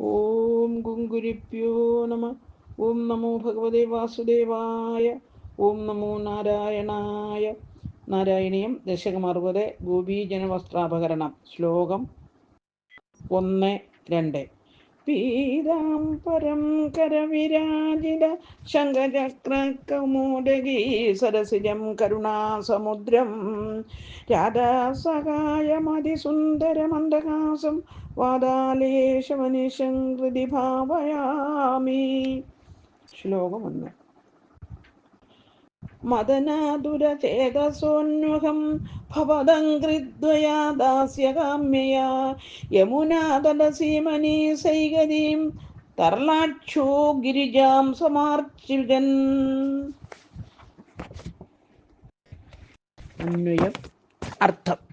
ഓം ഗുങ്കുരിപ്യോ നമ. ഓം നമോ ഭഗവതേ വാസുദേവായ. ഓം നമോ നാരായണായ. നാരായണീയം ദശകം അറുപത് ഗോപീജനവസ്ത്രാപകരണം ശ്ലോകം ഒന്ന് രണ്ട്. പീതാംബരം കരവിരാജിത ശങ്കചക്രകൗമോദഗീ സരസിജം കരുണാസമുദ്രം. രാധാസഹായമതിസുന്ദരമന്ദഹാസം വാതാലേശമനിശം കൃതി ഭാവയാമി. ശ്ലോകം ഒന്ന് മദനാതുരചേതസോന്മുഖം ഭവദങ്കൃദ്വയാ ദാസ്യകാമ്യയാ. യമുനാതലസീമനീ സൈകരീം തർലാക്ഷോ ഗിരിജാം സമാർച്ചികൻ അർത്ഥം.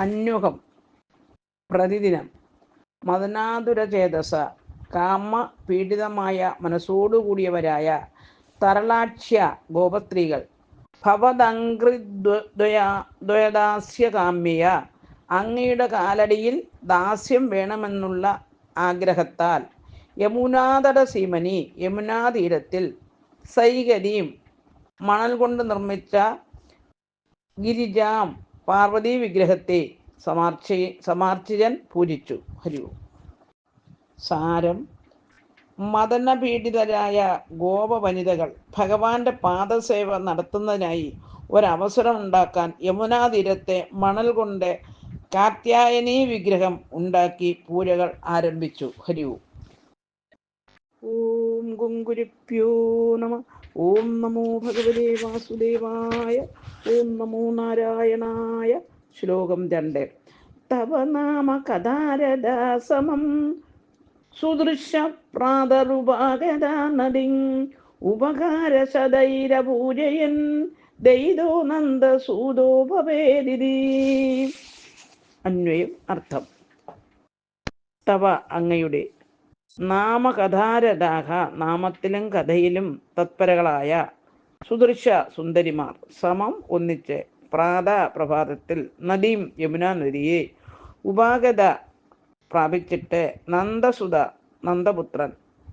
അന്യുഹം പ്രതിദിനം മദനാതുരചേതസ കാമ പീഡിതമായ മനസ്സോടുകൂടിയവരായ തരളാക്ഷ്യ ഗോപസ്ത്രീകൾ ഭവദങ്കൃദ്വയദാസ്യകാമ്യ അങ്ങയുടെ കാലടിയിൽ ദാസ്യം വേണമെന്നുള്ള ആഗ്രഹത്താൽ യമുനാതട സീമനി യമുനാ തീരത്തിൽ സൈകരിയും മണൽ കൊണ്ട് നിർമ്മിച്ച ഗിരിജാം പാർവതീ വിഗ്രഹത്തെ സമാർച്ചി സമാർച്ചിജൻ പൂജിച്ചു ഹരി ഓം. സാരം മദനപീഡിതരായ ഗോപ വനിതകൾ ഭഗവാന്റെ പാദസേവ നടത്തുന്നതിനായി ഒരവസരം ഉണ്ടാക്കാൻ യമുനാ തീരത്തെ മണൽ കൊണ്ട് കാത്യായനി വിഗ്രഹം ഉണ്ടാക്കി പൂജകൾ ആരംഭിച്ചു ഹരി ഓം. ഓം ഗുങ്കുരിപ്യോ നമ ഓം നമോ ഭഗവതേ വാസുദേവായ ഓം നമോ നാരായണായ ശ്ലോകം രണ്ട്. തവ നാമ കഥാരദാസമം സുദൃശ ശതൈര പൂജയൻ ദൈതോ നന്ദസൂതോ ഭവേദിതി. അന്വയം അർത്ഥം. തവ അങ്ങയുടെ നാമകഥാരഥാഹ നാമത്തിലും കഥയിലും തത്പരകളായ സുദൃശ സുന്ദരിമാർ സമം ഒന്നിച്ച് പ്രാത പ്രഭാതത്തിൽ നദീം യമുന നദിയെ ഉപാഗത പ്രാപിച്ചിട്ട് നന്ദസുത നന്ദപുത്രൻ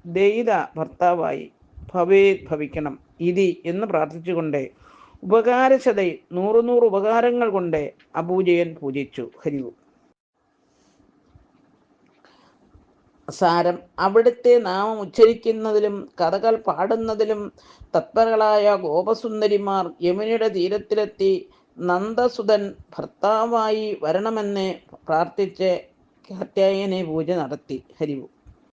ദയിത ഭർത്താവായി ഭവേത് ഭവിക്കണം ഇതി എന്ന് പ്രാർത്ഥിച്ചുകൊണ്ട് ഉപകാരശതയിൽ നൂറുനൂറ് ഉപകാരങ്ങൾ കൊണ്ട് അപൂജയൻ പൂജിച്ചു. ഹരിവു സാരം അവിടുത്തെ നാമം ഉച്ചരിക്കുന്നതിലും കഥകൾ പാടുന്നതിലും തത്പരകളായ ഗോപസുന്ദരിമാർ യമുനയുടെ തീരത്തിലെത്തി നന്ദസുതൻ ഭർത്താവായി വരണമെന്ന് പ്രാർത്ഥിച്ച് കാത്യായനെ പൂജ നടത്തി. ഹരിവു